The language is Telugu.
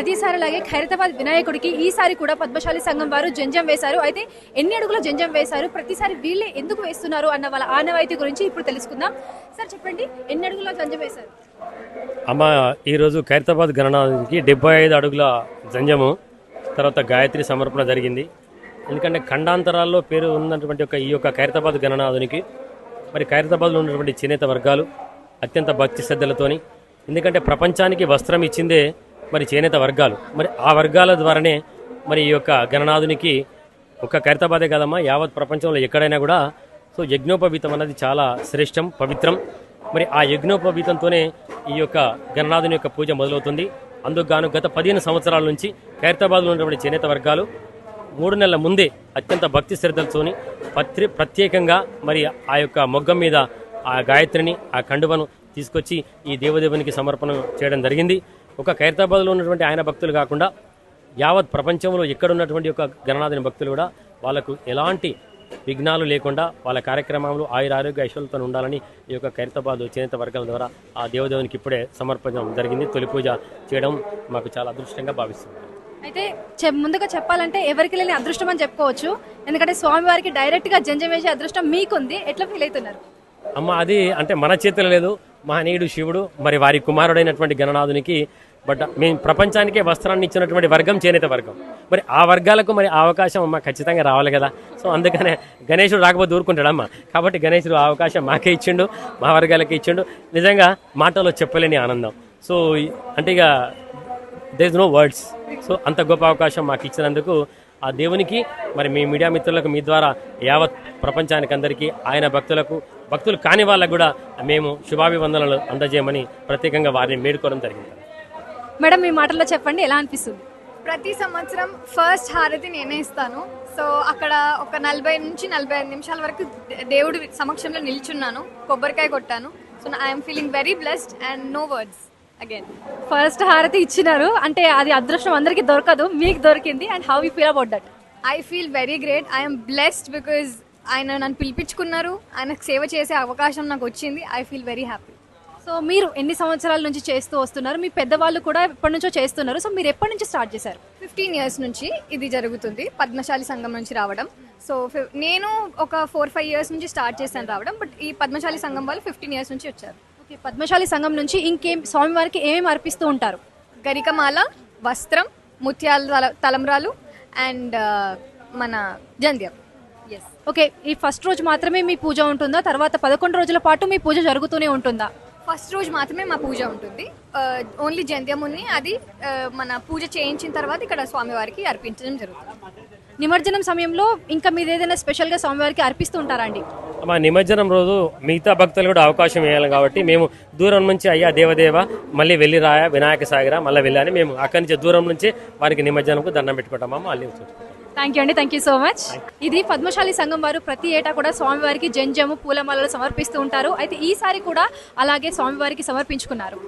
ప్రతిసారి అలాగే ఖైరతాబాద్ వినాయకుడికి ఈసారి కూడా పద్మశాలి సంఘం వారు జంజం వేశారు. అయితే ఎన్ని అడుగుల జంజం వేశారు? ప్రతిసారి వీళ్ళే ఎందుకు వేస్తున్నారు అన్న వాళ్ళ ఆనవాయితీ గురించి ఇప్పుడు తెలుసుకుందాం. సార్ చెప్పండి. ఎన్ని అడుగుల జంజం వేశారు? అమ్మ ఈరోజు ఖైరతాబాద్ గణనానికి డెబ్బై ఐదు అడుగుల జంజము తర్వాత గాయత్రి సమర్పణ జరిగింది. ఎందుకంటే ఖండాంతరాల్లో పేరు ఉన్నటువంటి ఒక ఈ యొక్క ఖైరతాబాద్ గణనాథునికి మరి ఖైరతాబాద్లో ఉన్నటువంటి చేనేత వర్గాలు అత్యంత భక్తి శ్రద్ధలతోని ఎందుకంటే ప్రపంచానికి వస్త్రం ఇచ్చిందే మరి చేనేత వర్గాలు. మరి ఆ వర్గాల ద్వారానే మరి ఈ యొక్క గణనాథునికి ఒక ఖైరతాబాదే కదమ్మా యావత్ ప్రపంచంలో ఎక్కడైనా కూడా. సో యజ్ఞోపవీతం అన్నది చాలా శ్రేష్టం పవిత్రం. మరి ఆ యజ్ఞోపవీతంతోనే ఈ యొక్క గణనాథుని యొక్క పూజ మొదలవుతుంది. అందుకు గాను గత పదిహేను సంవత్సరాల నుంచి ఖైరతాబాద్లో ఉన్నటువంటి చేనేత వర్గాలు మూడు నెలల ముందే అత్యంత భక్తి శ్రద్ధలతోని పత్రి ప్రత్యేకంగా మరి ఆ యొక్క మొగ్గం మీద ఆ గాయత్రిని ఆ కండువను తీసుకొచ్చి ఈ దేవదేవునికి సమర్పణ చేయడం జరిగింది. ఒక ఖైరతాబాద్లో ఉన్నటువంటి ఆయన భక్తులు కాకుండా యావత్ ప్రపంచంలో ఎక్కడ ఉన్నటువంటి ఒక గణనాథుని భక్తులు కూడా వాళ్ళకు ఎలాంటి విఘ్నాలు లేకుండా వాళ్ళ కార్యక్రమంలో ఆయుర ఆరోగ్య ఐశ్వర్యంతో ఉండాలని ఈ యొక్క ఖైరతాబాద్ చేనేత వర్గాల ద్వారా ఆ దేవదేవునికి ఇప్పుడే సమర్పించడం జరిగింది. తొలి పూజ చేయడం మాకు చాలా అదృష్టంగా భావిస్తున్నాం. అయితే ముందుగా చెప్పాలంటే ఎవరికి లేని అదృష్టం అని చెప్పుకోవచ్చు. ఎందుకంటే స్వామివారికి డైరెక్ట్గా జంజం వేసే అదృష్టం మీకుంది. ఎట్లా ఫీల్ అవుతున్నారు? అమ్మ అది అంటే మన చేతిలో లేదు. మహనీయుడు శివుడు మరి వారి కుమారుడైనటువంటి గణనాథునికి బట్ మేము ప్రపంచానికే వస్త్రాన్ని ఇచ్చినటువంటి వర్గం చేనేత వర్గం. మరి ఆ వర్గాలకు మరి ఆ అవకాశం అమ్మ ఖచ్చితంగా రావాలి కదా. సో అందుకనే గణేశుడు రాకపోతే ఊరుకుంటాడమ్మ కాబట్టి గణేశుడు ఆ అవకాశం మాకే ఇచ్చిండు మా వర్గాలకే ఇచ్చిండు. నిజంగా మాటలో చెప్పలేని ఆనందం. సో అంటే ఇక there is no words so అంత గొప్ప అవకాశం మాకు ఇచ్చినందుకు ఆ దేవునికి మరి మీ మీడియా మిత్రులకు మీ ద్వారా యావత్ ప్రపంచానికి అందరికీ ఆయన భక్తులకు భక్తులు కాని వాళ్ళకు కూడా మేము శుభాభివందనలు అందజేయమని ప్రత్యేకంగా వారిని మేడుకోవడం జరిగింది. మేడం మీ మాటల్లో చెప్పండి ఎలా అనిపిస్తుంది? ప్రతి సంవత్సరం ఫస్ట్ హారతి నేనే ఇస్తాను. సో అక్కడ ఒక నలభై నుంచి నలభై ఐదు నిమిషాల వరకు దేవుడి సమక్షంలో నిల్చున్నాను. కొబ్బరికాయ కొట్టాను. So I'm feeling very blessed and no words again first హారతి ఇచ్చినారు. అంటే అది అదృష్టం అందరికి దొరకదు. మీకు దొరికింది. And how you feel about that? I feel very great I'm blessed because ఆయన నన్ను పిలిపించుకున్నారు. ఆయనకు సేవ చేసే అవకాశం నాకు వచ్చింది. I feel very happy so మీరు ఎన్ని సంవత్సరాల నుంచి చేస్తూ వస్తున్నారు? మీ పెద్దవాళ్ళు కూడా ఎప్పటి నుంచో చేస్తున్నారు. సో మీరు ఎప్పటి నుంచి స్టార్ట్ చేశారు? ఫిఫ్టీన్ ఇయర్స్ నుంచి ఇది జరుగుతుంది. పద్మశాలి సంఘం నుంచి రావడం. సో నేను ఒక ఫోర్ ఫైవ్ ఇయర్స్ నుంచి స్టార్ట్ చేశాను రావడం. బట్ ఈ పద్మశాలి సంఘం వాళ్ళు ఫిఫ్టీన్ ఇయర్స్ నుంచి వచ్చారు. ఓకే పద్మశాలి సంఘం నుంచి ఇంకేం స్వామివారికి ఏమేమి అర్పిస్తూ ఉంటారు? గరికమాల వస్త్రం ముత్యాల తల- తలంబ్రాలు అండ్ మన జంధ్యం. ఎస్ ఓకే ఈ ఫస్ట్ రోజు మాత్రమే మీ పూజ ఉంటుందా? తర్వాత పదకొండు రోజుల పాటు మీ పూజ జరుగుతూనే ఉంటుందా? ఫస్ట్ రోజు మాత్రమే మా పూజ ఉంటుంది. ఓన్లీ జంధ్యముని అది మన పూజ చేయించిన తర్వాత ఇక్కడ స్వామివారికి అర్పించడం జరుగుతుంది. నిమజ్జనం సమయంలో ఇంకా మీరు ఏదైనా స్పెషల్గా స్వామివారికి అర్పిస్తూ ఉంటారా అండి? మా నిమజ్జనం రోజు మిగతా భక్తులు కూడా అవకాశం ఇవ్వాలి కాబట్టి మేము దూరం నుంచి అయ్యా దేవదేవ మళ్ళీ వెళ్ళి రాయా వినాయక సాగర మళ్ళీ వెళ్ళని మేము అక్కడి నుంచి దూరం నుంచి వారికి నిమజ్జనంకు దండం పెట్టుకుంటామా మళ్ళీ థ్యాంక్ యూ అండి. థ్యాంక్ యూ సో మచ్ ఇది పద్మశాలి సంఘం వారు ప్రతి ఏటా కూడా స్వామివారికి జంజము పూలమాలలు సమర్పిస్తూ ఉంటారు. అయితే ఈసారి కూడా అలాగే స్వామివారికి సమర్పించుకున్నారు.